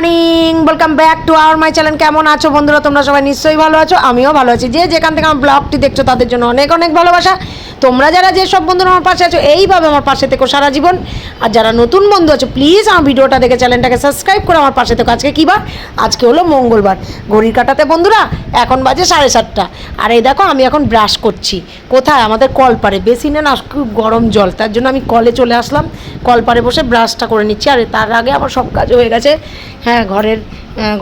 Morning welcome back to our my channel কেমন আছো বন্ধুরা? তোমরা সবাই নিশ্চয়ই ভালো আছো? আমিও ভালো আছি। যে যেখান থেকে আমার ব্লগটি দেখছ, তাদের জন্য অনেক অনেক ভালোবাসা। তোমরা যারা যেসব বন্ধুরা আমার পাশে আছো, এইভাবে আমার পাশে থেকো সারা জীবন। আর যারা নতুন বন্ধু আছো প্লিজ আমার ভিডিওটা দেখে চ্যানেলটাকে সাবস্ক্রাইব করে আমার পাশে থেকো। আজকে কী বার? আজকে হলো মঙ্গলবার। ঘড়ির কাটাতে বন্ধুরা, এখন বাজে সাড়ে সাতটা। আর এই দেখো, আমি এখন ব্রাশ করছি। কোথায়? আমাদের কলপারে। বেসিনে না, খুব গরম জল। তার জন্য আমি কলে চলে আসলাম। কলপারে বসে ব্রাশটা করে নিচ্ছি। আর তার আগে আমার সব কাজ হয়ে গেছে। হ্যাঁ ঘরের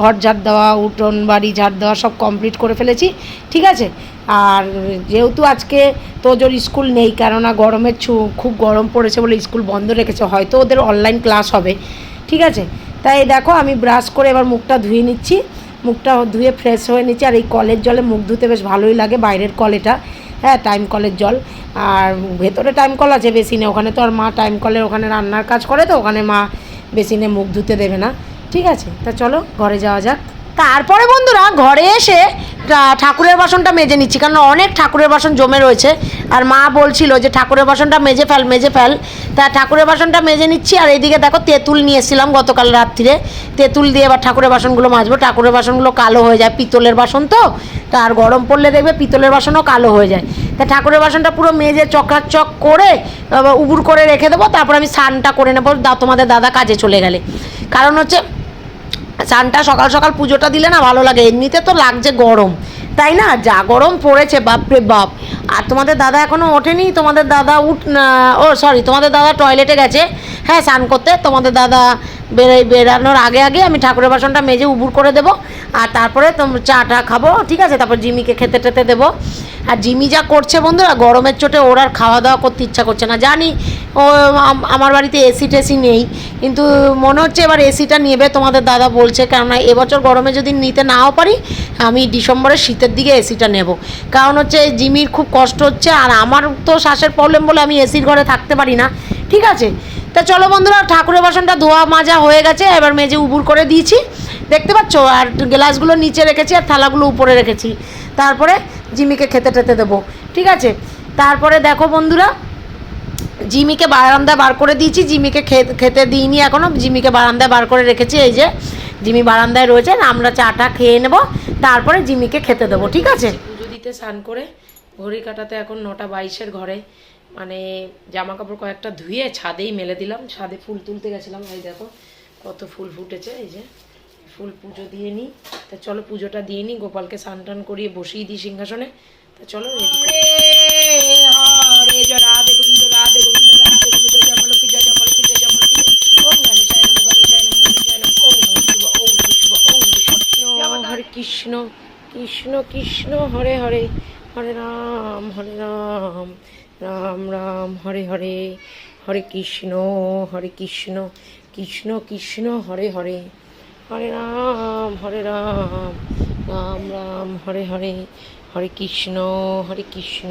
ঘর ঝাড় দেওয়া, উঠোন, বাড়ি ঝাড় দেওয়া সব কমপ্লিট করে ফেলেছি, ঠিক আছে? আর যেহেতু আজকে তোজোর স্কুল নেই, কেননা গরমের ছু, খুব গরম পড়েছে বলে স্কুল বন্ধ রেখেছে, হয়তো ওদের অনলাইন ক্লাস হবে, ঠিক আছে? তাই দেখো, আমি ব্রাশ করে এবার মুখটা ধুয়ে নিচ্ছি, মুখটা ধুয়ে ফ্রেশ হয়ে নিচ্ছি, আর এই কলের জলে মুখ ধুতে বেশ ভালোই লাগে, বাইরের কল এটা হ্যাঁ টাইম কলের জল, আর ভেতরে টাইম কল আছে বেসিনে, ওখানে তো আর মা টাইম কলের ওখানে রান্নার কাজ করে তো, ওখানে মা বেসিনে মুখ ধুতে দেবে না ঠিক আছে, তা চলো ঘরে যাওয়া যাক। তারপরে বন্ধুরা ঘরে এসে ঠাকুরের বাসনটা মেজে নিচ্ছি, কারণ অনেক ঠাকুরের বাসন জমে রয়েছে। আর মা বলছিল যে, ঠাকুরের বাসনটা মেজে ফেল মেজে ফেল। তা ঠাকুরের বাসনটা মেজে নিচ্ছি, আর এইদিকে দেখো তেঁতুল নিয়ে এসেছিলাম গতকাল রাত্রিরে। তেঁতুল দিয়ে এবার ঠাকুরের বাসনগুলো মাজবো। ঠাকুরের বাসনগুলো কালো হয়ে যায়, পিতলের বাসন তো। তা আর গরম পড়লে দেখবে পিতলের বাসনও কালো হয়ে যায়। তা ঠাকুরের বাসনটা পুরো মেজে চকরাচক করে উবুর করে রেখে দেবো, তারপর আমি স্নানটা করে নেব। তোমাদের দাদা কাজে চলে গেলে। কারণ হচ্ছে চানটা সকাল সকাল পুজোটা দিলে না ভালো লাগে। এমনিতে তো লাগছে গরম। তাই না? যা গরম পড়েছে, বাপরে বাপ। আর তোমাদের দাদা এখনও ওঠেনি? তোমাদের দাদা উঠ ও সরি তোমাদের দাদা টয়লেটে গেছে। হ্যাঁ স্নান করতে। তোমাদের দাদা বেরোয় বেরানোর আগে আগে আমি ঠাকুরের বাসনটা মেজে উবুর করে দেবো। আর তারপরে তোম চাটা খাব, ঠিক আছে? তারপর জিমিকে খেতে টেতে দেবো। আর জিমি যা করছে বন্ধুরা, গরমের চোটে ওর আর খাওয়া দাওয়া করতে ইচ্ছা করছে না। জানি ও আমার বাড়িতে এসি টেসি নেই। কিন্তু মনে হচ্ছে এবার এসিটা নেবে, তোমাদের দাদা বলছে। কেননা এবছর গরমে যদি নিতে নাও পারি, আমি ডিসেম্বরের শীতের দিকে এসিটা নেব। কারণ হচ্ছে জিমির খুব কষ্ট হচ্ছে, আর আমার তো শ্বাসের প্রবলেম বলে আমি এসির ঘরে থাকতে পারি না। ঠিক আছে? তা চলো বন্ধুরা, ঠাকুরের বাসনটা ধোয়া মাজা হয়ে গেছে, এবার মেজে উবুর করে দিয়েছি। দেখতে পাচ্ছ? আর গ্লাসগুলো নিচে রেখেছি, আর থালাগুলো উপরে রেখেছি। তারপরে জিমিকে খেতে টেতে দেবো। ঠিক আছে? তারপরে দেখো বন্ধুরা জিমিকে বারান্দায় বার করে দিয়েছি জিমিকে খেতে দিইনি এখনও জিমিকে বারান্দায় বার করে রেখেছি এই যে জিমি বারান্দায় রয়েছে আমরা চাটা খেয়ে নেব তারপরে জিমিকে খেতে দেবো ঠিক আছে? পুজো দিতে স্নান করে ঘড়ি কাটাতে এখন নটা বাইশের ঘরে মানে জামা কাপড় কয়েকটা ধুয়ে ছাদেই মেলে দিলাম ছাদে ফুল তুলতে গেছিলাম এই দেখো কত ফুল ফুটেছে এই যে ফুল পুজো দিয়ে নিই তা চলো পুজোটা দিয়ে নিই গোপালকে স্নান টান করিয়ে বসিয়ে দিই সিংহাসনে তা চলো গোবিন্দ রাধে গোবিন্দ রাধে গোবিন্দ জয়মলকি জয় জয়মলকি জয় জয়মলকি জয় ওম গণেশায় নমঃ গণেশায় নমঃ গণেশায় নমঃ ওম নমঃ শিব ওম নমঃ শিব ওম নমঃ হরে কৃষ্ণ কৃষ্ণ কৃষ্ণ হরে হরে হরে রাম হরে রাম রাম রাম হরে হরে হরে কৃষ্ণ হরে কৃষ্ণ কৃষ্ণ কৃষ্ণ হরে হরে হরে রাম হরে রাম রাম রাম হরে হরে হরে কৃষ্ণ হরে কৃষ্ণ।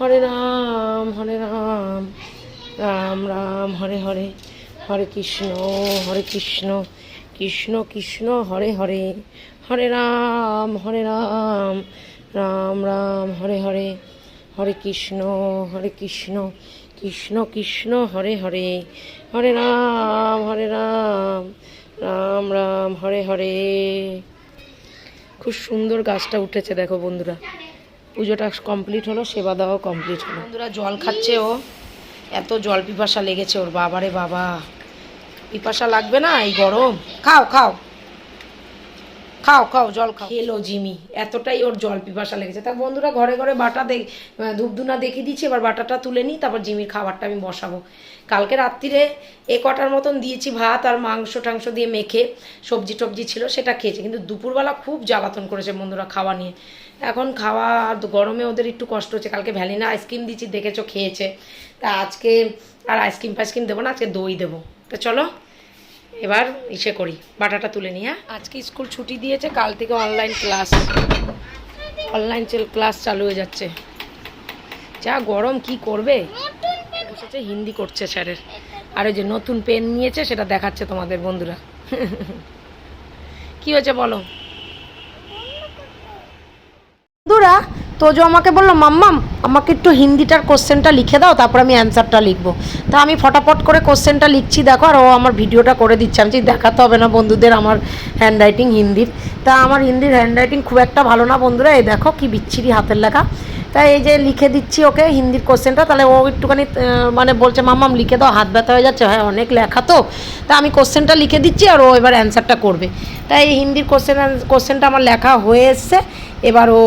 হরে রাম হরে রাম। রাম রাম, হরে হরে। হরে কৃষ্ণ হরে কৃষ্ণ। কৃষ্ণ কৃষ্ণ, হরে হরে। হরে রাম হরে রাম। রাম রাম, হরে হরে। হরে কৃষ্ণ হরে কৃষ্ণ। কৃষ্ণ কৃষ্ণ, হরে হরে। হরে রাম হরে রাম। রাম রাম, হরে হরে। খুব সুন্দর গাছটা উঠেছে, দেখো বন্ধুরা। পুজোটা কমপ্লিট হলো সেবা দেওয়াও কমপ্লিট হলো। বন্ধুরা জল খাচ্ছে ও। এত জল পিপাসা লেগেছে ওর বাবারে বাবা। পিপাসা লাগবে না এই গরম? খাও খাও। খাও খাও, জল খাও। খেলো জিমি, এতটাই ওর জল পিপাসা লেগেছে। তা বন্ধুরা ঘরে ঘরে বাটা দেখ ধূপধুনা দেখিয়ে দিচ্ছি, এবার বাটাটা তুলে নিই, তারপর জিমির খাবারটা আমি বসাবো। কালকে রাত্রিরে এ কটার মতন দিয়েছি ভাত আর মাংস টাংস দিয়ে মেখে সবজি টবজি ছিল, সেটা খেয়েছে। কিন্তু দুপুরবেলা খুব জ্বালাতন করেছে বন্ধুরা খাওয়া নিয়ে। এখন খাওয়া আর গরমে ওদের একটু কষ্ট হচ্ছে। কালকে ভ্যালিনা আইসক্রিম দিচ্ছি দেখেছ, খেয়েছে। তা আজকে আর আইসক্রিম ফাইসক্রিম দেবো না, আজকে দই দেবো। তো চলো, এবার ইসে করি, বাটাটা তুলে নিয়ে হ্যাঁ? আজকে স্কুল ছুটি দিয়েছে, কাল থেকে অনলাইন ক্লাস অনলাইন ক্লাস চালু হয়ে যাচ্ছে। যা গরম, কি করবে? বসেছে হিন্দি করছে স্যারের। আর ওই যে নতুন পেন নিয়েছে, সেটা দেখাচ্ছে তোমাদের বন্ধুরা। কি হয়েছে বলো বন্ধুরা তোজো আমাকে বলল, মাম্মাম, আমাকে একটু হিন্দিটার কোশ্চেনটা লিখে দাও, তারপর আমি অ্যান্সারটা লিখব। তা আমি ফটাফট করে কোশ্চেনটা লিখছি, দেখো, আর ও আমার ভিডিওটা করে দিচ্ছে। আমি দেখাতে হবে না বন্ধুদের আমার হ্যান্ড রাইটিং হিন্দির। তা আমার হিন্দির হ্যান্ড রাইটিং খুব একটা ভালো না বন্ধুরা, এই দেখো কি বিচ্ছিরি হাতের লেখা। তাই এই যে লিখে দিচ্ছি ওকে হিন্দির কোশ্চেনটা, তাহলে ও একটুখানি মানে বলছে, মাম্মাম, লিখে দাও, হাত ব্যথা হয়ে যাচ্ছে। হ্যাঁ অনেক লেখা তো। তা আমি কোশ্চেনটা লিখে দিচ্ছি, আর ও এবার অ্যান্সারটা করবে। তাই হিন্দির কোশ্চেন, কোশ্চেনটা আমার লেখা হয়ে এসছে। এবার ও,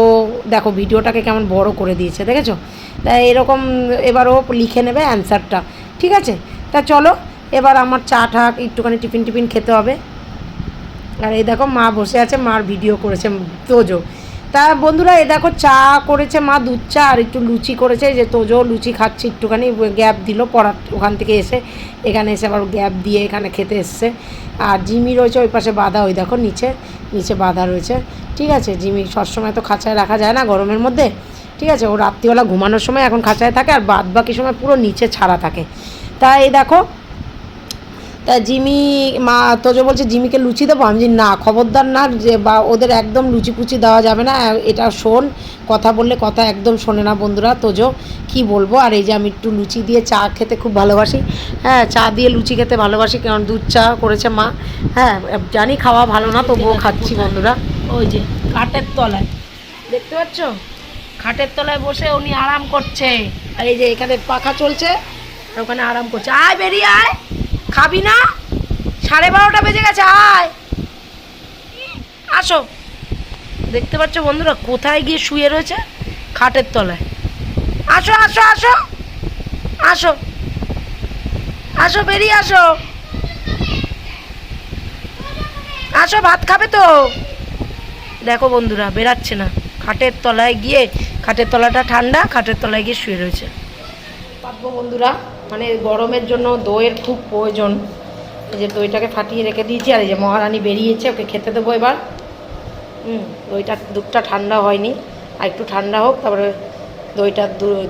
দেখো, ভিডিওটাকে কেমন বড় করে দিয়েছে, দেখেছ? তা এরকম এবার ও লিখে নেবে অ্যান্সারটা, ঠিক আছে? তা চলো, এবার আমার চা টা একটুখানি টিফিন টিফিন খেতে হবে। আর এই দেখো, মা বসে আছে, মার ভিডিও করেছে, তোজো। তা বন্ধুরা এ দেখো, চা করেছে মা, দুধ চা, আর একটু লুচি করেছে যে তোজো লুচি খাচ্ছে, একটুখানি গ্যাপ দিল, পড়ার, ওখান থেকে এসে, এখানে এসে আবার গ্যাপ দিয়ে এখানে খেতে এসছে। আর জিমি রয়েছে, ওই পাশে বাঁধা, ওই দেখো, নিচে নিচে বাঁধা রয়েছে। ঠিক আছে, জিমি সবসময় তো খাঁচায় রাখা যায় না গরমের মধ্যে। ঠিক আছে, ও রাত্রিবেলা ঘুমানোর সময় এখন খাঁচায় থাকে আর বাদ বাকি সময় পুরো নিচে ছাড়া থাকে। তা এই দেখো, তা জিমি, মা তোজো বলছে, জিমিকে লুচি দেবো? আমি না, খবরদার না, যে বা ওদের একদম লুচি পুচি দেওয়া যাবে না এটা শোন, কথা বললে কথা একদম শোনে না বন্ধুরা, তোজো, কি বলব? আর এই যে আমি একটু লুচি দিয়ে চা খেতে খুব ভালোবাসি। হ্যাঁ চা দিয়ে লুচি খেতে ভালোবাসি, কারণ দুধ চা করেছে মা। হ্যাঁ জানি খাওয়া ভালো না, তবুও খাচ্ছি বন্ধুরা। ওই যে কাঠের তলায়। দেখতে পাচ্ছ? খাটের তলায় বসে উনি আরাম করছে। আর এই যে এখানে পাখা চলছে, আর ওখানে আরাম করছে। আয় বেরিয়ে আয়। খাবি না? সাড়ে বারোটা বেজে গেছে, আয়। আসো। দেখতে পাচ্ছ বন্ধুরা, কোথায় গিয়ে শুয়ে রয়েছে? খাটের তলায়। আসো আসো আসো। আসো। আসো, বেরিয়ে আসো। আসো, ভাত খাবে তো? দেখো বন্ধুরা বেরাচ্ছে না। খাটের তলায় গিয়ে খাটের তলাটা ঠান্ডা খাটের তলায় গিয়ে শুয়ে রয়েছে। পাতবো বন্ধুরা মানে গরমের জন্য দইয়ের খুব প্রয়োজন। এই যে দইটাকে ফাটিয়ে রেখে দিয়েছি আর এই যে মহারানী বেরিয়েছে ওকে খেতে দেবো এবার। হুম দইটা দুধটা ঠান্ডা হয়নি। আর একটু ঠান্ডা হোক তারপরে দইটা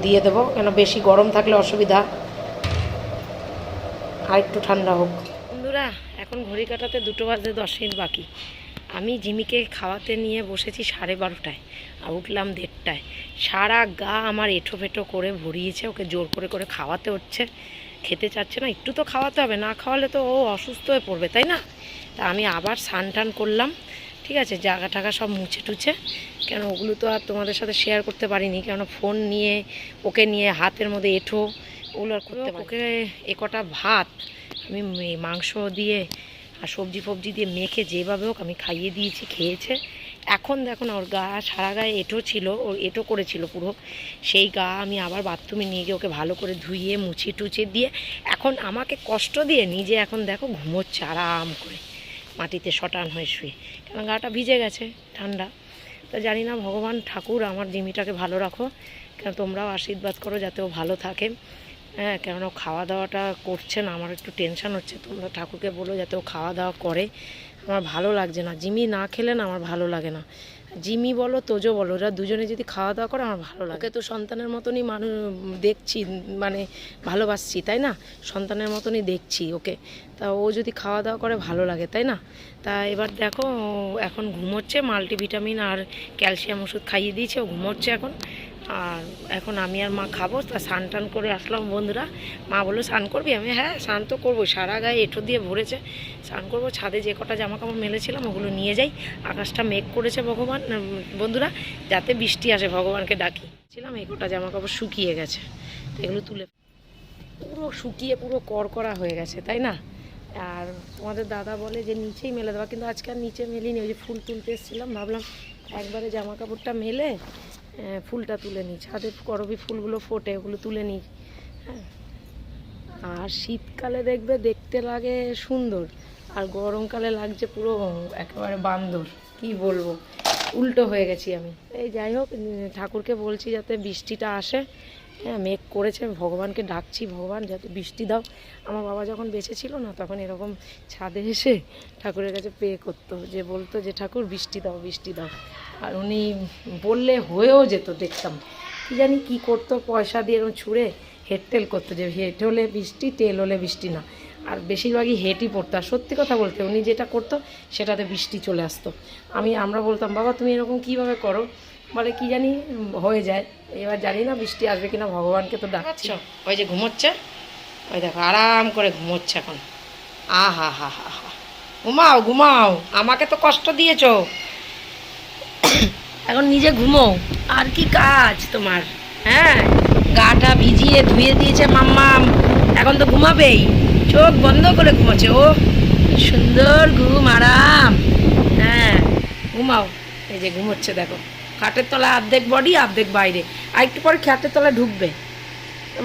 দিয়ে দেবো। কেন বেশি গরম থাকলে অসুবিধা। আর একটু ঠান্ডা হোক। বন্ধুরা এখন ঘড়ি কাটাতে দুটো বাজে দশ মিনিট বাকি। আমি জিমিকে খাওয়াতে নিয়ে বসেছি সাড়ে বারোটায় আর উঠলাম দেড়টায়। সারা গা আমার এঁঠো ফেটো করে ভরিয়েছে ওকে জোর করে করে খাওয়াতে হচ্ছে। খেতে চাচ্ছে না একটু তো খাওয়াতে হবে না খাওয়ালে তো ও অসুস্থ হয়ে পড়বে তাই না? তা আমি আবার স্নান টান করলাম ঠিক আছে জায়গা টাগা সব মুছে টুছে কেন ওগুলো তো আর তোমাদের সাথে শেয়ার করতে পারিনি কেন ফোন নিয়ে ওকে নিয়ে হাতের মধ্যে এঁঠো ওগুলো আর করতে ওকে এ কটা ভাত আমি মাংস দিয়ে আর সবজি ফবজি দিয়ে মেখে যেভাবে হোক আমি খাইয়ে দিয়েছি, খেয়েছে। এখন দেখো না, ওর গা সারা গায়ে এঁটো ছিল, ও এঁটো করেছিল পুরো। সেই গা আমি আবার বাথরুমে নিয়ে গিয়ে ওকে ভালো করে ধুইয়ে মুছিয়ে টুচিয়ে দিয়ে এখন আমাকে কষ্ট দিয়ে নিজে এখন দেখো ঘুমোচ্ছে আরাম করে। মাটিতে শটান হয়ে শুয়ে। কেন গাটা ভিজে গেছে? ঠান্ডা। তো জানি না, ভগবান ঠাকুর আমার জিমিটাকে ভালো রাখো। কেন তোমরাও আশীর্বাদ করো যাতে ও ভালো থাকে। হ্যাঁ কেননা ও খাওয়া দাওয়াটা করছে না, আমার একটু টেনশন হচ্ছে তোমরা ঠাকুরকে বলো যাতে ও খাওয়া দাওয়া করে। আমার ভালো লাগছে না, জিমি না খেলে না আমার ভালো লাগে না। জিমি বলো, তোজো বলো, ওরা দুজনে যদি খাওয়া দাওয়া করে আমার ভালো লাগে। তো সন্তানের মতনই মানুষ দেখছি মানে ভালোবাসছি, তাই না? সন্তানের মতনই দেখছি ওকে। তা ও যদি খাওয়া দাওয়া করে ভালো লাগে, তাই না? তা এবার দেখো এখন ঘুমোচ্ছে, মাল্টিভিটামিন আর ক্যালসিয়াম ওষুধ খাইয়ে দিয়েছে, ও ঘুমোচ্ছে এখন। আর এখন আমি আর মা খাব, তা স্নান টান করে আসলাম বন্ধুরা। মা বলল, স্নান করবি? আমি হ্যাঁ স্নান তো করব। সারা গায়ে এঁটো দিয়ে ভরেছে। স্নান করব, ছাদে যে কটা জামা কাপড় মেলেছিলাম, ওগুলো নিয়ে যাই। আকাশটা মেঘ করেছে ভগবান বন্ধুরা, যাতে বৃষ্টি আসে, ভগবানকে ডাকি। ছিলাম, এই কটা জামা কাপড় শুকিয়ে গেছে। তো এগুলো তুলে পুরো শুকিয়ে, পুরো কড়কড়া হয়ে গেছে, তাই না? আর তোমাদের দাদা বলে যে নিচেই মেলে দেওয়া, কিন্তু আজকে আর নিচে মেলিনি। ওই যে ফুল তুলতে এসেছিলাম, ভাবলাম একবারে জামা কাপড়টা মেলে ফুলটা তুলে নিই। ছাদে করবি ফুলগুলো ফোটে, ওগুলো তুলে নিই। হ্যাঁ। আর শীতকালে দেখবে দেখতে লাগে সুন্দর, আর গরমকালে লাগছে পুরো একেবারে বান্দর। কি বলব? উল্টো হয়ে গেছি আমি। এই যাই হোক ঠাকুরকে বলছি যাতে বৃষ্টিটা আসে। হ্যাঁ মেঘ করেছে, ভগবানকে ডাকছি, ভগবান যাতে বৃষ্টি দাও। আমার বাবা যখন বেঁচে ছিল না, তখন এরকম ছাদে এসে ঠাকুরের কাছে পে করতো, যে বলতো যে, ঠাকুর, বৃষ্টি দাও বৃষ্টি দাও। আর উনি বললে হয়েও যেত দেখতাম। কি জানি কি করতো, পয়সা দিয়ে এরকম ছুঁড়ে হেড টেল করতো যে, হেড হলে বৃষ্টি তেল হলে বৃষ্টি না। আর বেশিরভাগই হেঁটই পড়তো। আর সত্যি কথা বলতে উনি যেটা করতো, সেটাতে বৃষ্টি চলে আসতো। আমি, আমরা বলতাম, বাবা, তুমি এরকম কীভাবে করো? বলে, কি জানি হয়ে যায়। এবার জানি না বৃষ্টি আসবে কিনা, ভগবানকে তো ডাকছ। ওই যে ঘুমোচ্ছে? ওই দেখো, আরাম করে ঘুমোচ্ছে এখন। আ হা হা হা হা। ঘুমাও ঘুমাও। আমাকে তো কষ্ট দিয়েছ। এখন নিজে ঘুমো। আর কি কাজ তোমার? হ্যাঁ গাটা ভিজিয়ে ধুয়ে দিয়েছে মাম্মাম এখন তো ঘুমাবেই। চোখ বন্ধ করে ঘুমাচ্ছে, ও সুন্দর ঘুম, আরাম। হ্যাঁ ঘুমাও। এই যে ঘুমোচ্ছে, দেখো। খাটের তলায় অর্ধেক বডি অর্ধেক বাইরে। আর একটু পরে খাটের তলায় ঢুকবে।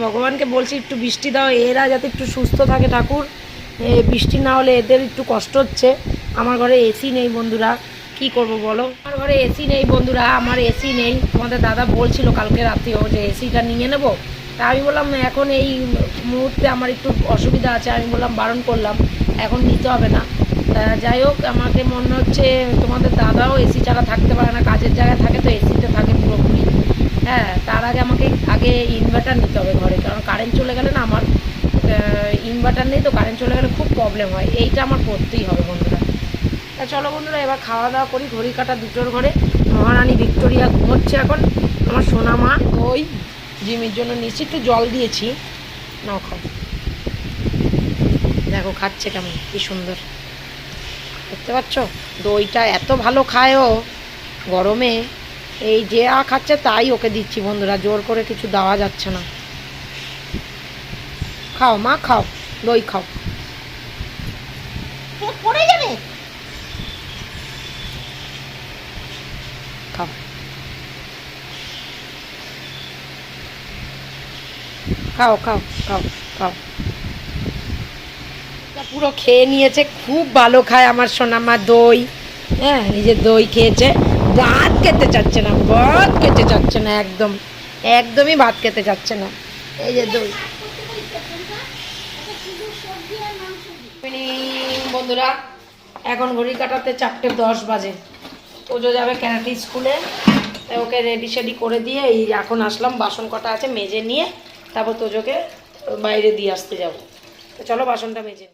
ভগবানকে বলছি, একটু বৃষ্টি দাও। এরা যাতে একটু সুস্থ থাকে ঠাকুর। বৃষ্টি না হলে এদের একটু কষ্ট হচ্ছে। আমার ঘরে এসি নেই বন্ধুরা। কি করব বলো? আমার ঘরে এসি নেই বন্ধুরা, আমার এসি নেই। তোমাদের দাদা বলছিল কালকে রাত্রেও যে এসিটা নিয়ে নেব। তা আমি বললাম, এখন এই মুহূর্তে আমার একটু অসুবিধা আছে। আমি বললাম, বারণ করলাম, এখন নিতে হবে না। তা যাই হোক, আমাকে মনে হচ্ছে তোমাদের দাদাও এসি ছাড়া থাকতে পারে না। কাজের জায়গায় থাকে তো এসিতে থাকে পুরোপুরি। হ্যাঁ তার আগে আমাকে আগে ইনভার্টার নিতে হবে ঘরে, কারণ কারেন্ট চলে গেলে না আমার ইনভার্টার নেই তো কারেন্ট চলে গেলে খুব প্রবলেম হয়। এইটা আমার করতেই হবে বন্ধুরা। তা চলো বন্ধুরা, এবার খাওয়া দাওয়া করি, ঘড়ি কাটা দুটোর ঘরে। মহারানী ভিক্টোরিয়া ঘুমোচ্ছে এখন, আমার সোনা মা, ওই জিমির জন্য নিশ্চিত একটু জল দিয়েছি। নাও খাও। দেখো, খাচ্ছে কেমন, কি সুন্দর। দেখতে পাচ্ছ? দইটা এত ভালো খায় ও, গরমে। এই যে আ খাচ্ছে, তাই ওকে দিচ্ছি বন্ধুরা, জোর করে কিছু দেওয়া যাচ্ছে না। খাও মা, খাও, দই খাও। পড়ে যাবে? খাও খাও খাও খাও। পুরো খেয়ে নিয়েছে, খুব ভালো খায় আমার সোনামা দই। হ্যাঁ যে দই খেয়েছে, ভাত খেতে চাচ্ছে না, ভাত খেতে চাচ্ছে না, একদম, একদমই ভাত খেতে চাচ্ছে না। এই যে দই। বন্ধুরা, এখন ঘড়ি কাটাতে চারটে দশ বাজে। তোজো যাবে ক্যারাটি স্কুলে ওকে রেডি সেডি করে দিয়ে এই এখন আসলাম, বাসন কটা আছে, মেজে নিয়ে তারপর তোজোকে বাইরে দিয়ে আসতে যাব। তো চলো বাসনটা মেজে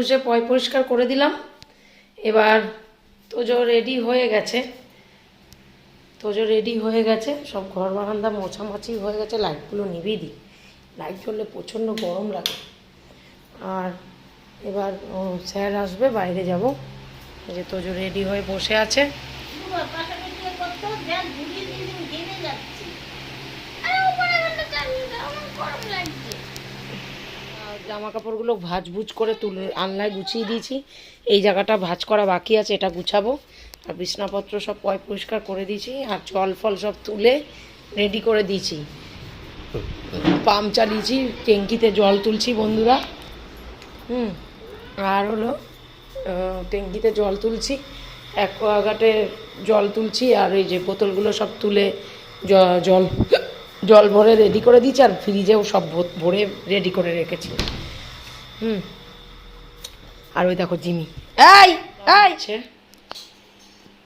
ঘুষে পয় পরিষ্কার করে দিলাম। এবার তোজো রেডি হয়ে গেছে। তোজো রেডি হয়ে গেছে। সব ঘর বারান্দা মোছামাছি হয়ে গেছে। লাইটগুলো নিভিয়ে দিই। লাইট জ্বললে প্রচণ্ড গরম লাগে। আর এবার স্যার আসবে, বাইরে যাব। যে তোজো রেডি হয়ে বসে আছে। লাগছে। জামা কাপড়গুলো ভাজ ভুজ করে তুল আনলায় গুছিয়ে দিয়েছি। এই জায়গাটা ভাজ করা বাকি আছে, এটা গুছাবো। আর বিছনাপত্র সব পয় পরিষ্কার করে দিয়েছি, আর জল ফল সব তুলে রেডি করে দিয়েছি। পাম্প চালিয়েছি, ট্যাঙ্কিতে জল তুলছি বন্ধুরা। হুম, আর হলো ট্যাঙ্কিতে জল তুলছি, অ্যাকোয়াগার্ডে জল তুলছি, আর এই যে বোতলগুলো সব তুলে জল জল ভরে রেডি করে দিয়েছি আর ফ্রিজেও সব ভরে রেডি করে রেখেছি। হুম। আর ওই দেখো জিমি। এই এই!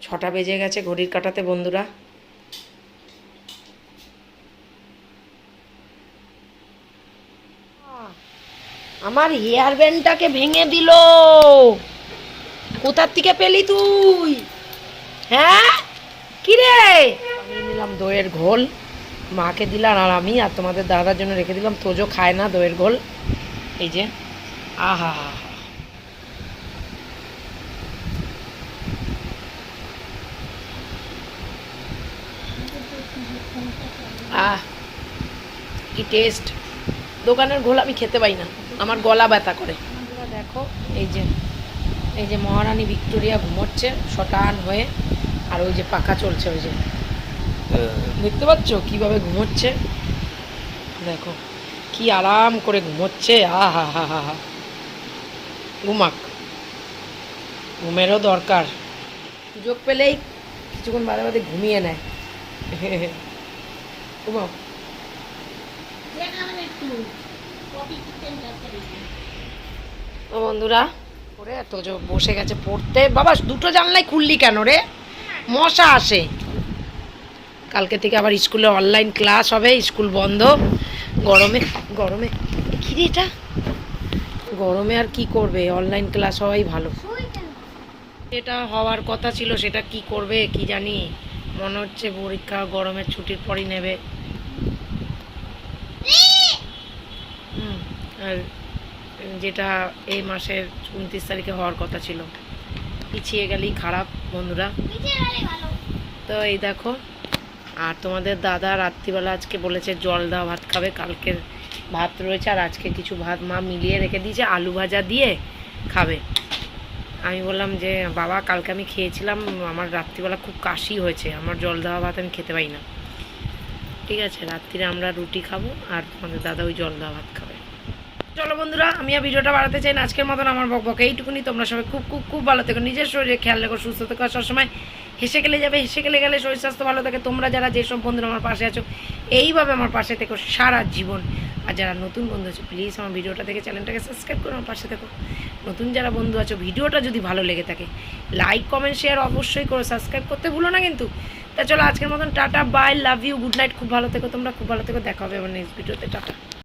ছটা বেজে গেছে ঘড়ির কাটাতে বন্ধুরা। আমার হেয়ার ব্যান্ডটাকে ভেঙে দিল। কোথার থেকে পেলি তুই? হ্যাঁ? কি রে আমি নিলাম দইয়ের ঘোল। মাকে দিলাম আর আমি, আর তোমাদের দাদার জন্য রেখে দিলাম। তোজো খায় না দইয়ের ঘোল। এই যে, আহা হা আহ। কি টেস্ট দোকানের ঘোল আমি খেতে পাই না। আমার গলা ব্যথা করে। দেখো, এই যে এই যে মহারানী ভিক্টোরিয়া ঘুমোচ্ছে, শটান হয়ে, আর ওই যে পাখা চলছে, ওই যে। দেখতে পাচ্ছ কীভাবে ঘুমোচ্ছে? দেখো, কি আরাম করে ঘুমোচ্ছে। আহা হা হা হা হা। ঘুমাক। ঘুমেরও দরকার। সুযোগ পেলেই কিছুক্ষণ বাদে বাদে ঘুমিয়ে নেয়। ঘুমাও। ও বন্ধুরা এত যে বসে গেছে পড়তে। বাবা, দুটো জানলাই খুললি কেন রে? মশা আসে। কালকে থেকে আবার স্কুলে অনলাইন ক্লাস হবে, স্কুল বন্ধ। গরমে গরমে। কি রে এটা? গরমে আর কি করবে? অনলাইন ক্লাস হওয়াই ভালো। যেটা হওয়ার কথা ছিল, সেটা কি করবে কি জানি। মনে হচ্ছে পরীক্ষা গরমের ছুটির পরই নেবে। আর যেটা এই মাসের উনত্রিশ তারিখে হওয়ার কথা ছিল। পিছিয়ে গেলেই খারাপ, বন্ধুরা। তো এই দেখো। আর তোমাদের দাদা রাত্রিবেলা আজকে বলেছে জল দেওয়া ভাত খাবে, কালকের ভাত রয়েছে, আর আজকে কিছু ভাত মা মিলিয়ে রেখে দিয়েছে, আলু ভাজা দিয়ে খাবে। আমি বললাম যে, বাবা, কালকে আমি খেয়েছিলাম, আমার রাত্রিবেলা খুব কাশি হয়েছে, আমার জল দেওয়া ভাত আমি খেতে পাই না। ঠিক আছে, রাত্রিরে আমরা রুটি খাব, আর তোমাদের দাদা ওই জল দেওয়া ভাত খাবে। চলো বন্ধুরা, আমি আর ভিডিওটা বাড়াতে চাই না, আজকের মতন আমার বক বক, এইটুকুনি। তোমরা সবাই খুব খুব খুব ভালো থেকো, নিজের শরীরে খেয়াল রেখো, সুস্থ থেকো সবসময় হেসে গেলে যাবে, হেসে গেলে গেলে শরীর স্বাস্থ্য ভালো থাকে। তোমরা যারা যেসব বন্ধুরা আমার পাশে আছো, এইভাবে আমার পাশে থেকো সারা জীবন। আর যারা নতুন বন্ধু আছো প্লিজ আমার ভিডিওটা দেখে চ্যানেলটাকে সাবস্ক্রাইব করে আমার পাশে থেকো। নতুন যারা বন্ধু আছো, ভিডিওটা যদি ভালো লেগে থাকে লাইক কমেন্ট শেয়ার অবশ্যই করো সাবস্ক্রাইব করতে ভুলো না কিন্তু। তা চলো আজকের মতন, tata bye love you good night খুব ভালো থেকো তোমরা, খুব ভালো থেকো, দেখা হবে আমার নেক্সট ভিডিওতে টাটা।